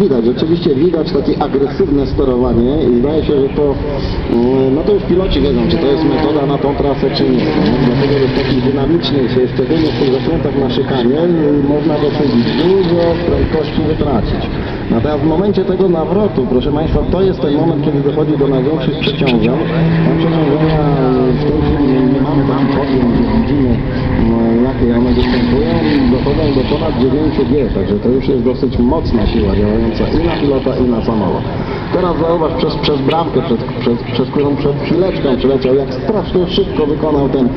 widać, rzeczywiście widać takie agresywne sterowanie i zdaje się, że to, mm, no to już piloci wiedzą, czy to jest metoda na tą trasę, czy nie. nie? Dlatego, że w takich dynamicznych, szczególnie w tych zakrętach na szykanie, można dosyć dużo prędkości wytracić. Natomiast w momencie tego nawrotu, proszę Państwa, to jest ten moment, kiedy dochodzi do największych przeciążeń. Tam przeciążenia w tej chwili nie mamy poziom, gdzie widzimy no, jakie one występują, dochodzą do ponad 9 G, także to już jest dosyć mocna siła działająca i na pilota, i na samolot. Teraz zauważ przez, przez bramkę, przed, przez, przez którą przed chwileczką przyleciał, jak strasznie szybko wykonał ten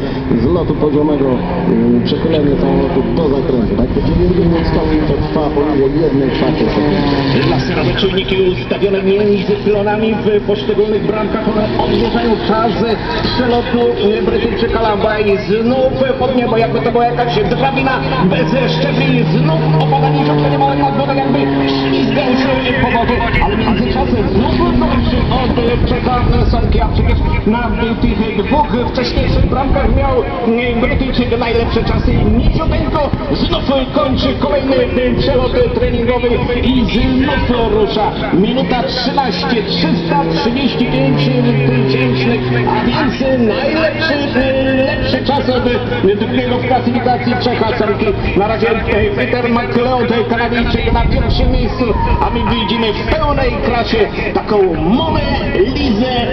z lotu poziomego yy, przechylenie samolotu do zakrętu. Tak, to 9 stopni to trwa poniżej jednej czwartej sekundy. Laserowe czujniki ustawione między w poszczególnych bramkach, one odmierzają czas przelotu Brytyjczyka Lamba znów pod niebo, jakby to była jakaś drabina bez szczebli, znów opadanie to nie ma na tych dwóch wcześniejszych bramkach miał Brytyjczyk najlepsze czasy. Niziuteńko znów kończy kolejny przelot treningowy i znów rusza. Minuta 13, 335 tysięcznych, a więc najlepszy, lepszy czas od drugiego w klasyfikacji Czecha Sonki. Na razie Peter McLeod, Kanadyjczyk na pierwszym miejscu, a my widzimy w pełnej klasie taką Monę Lizę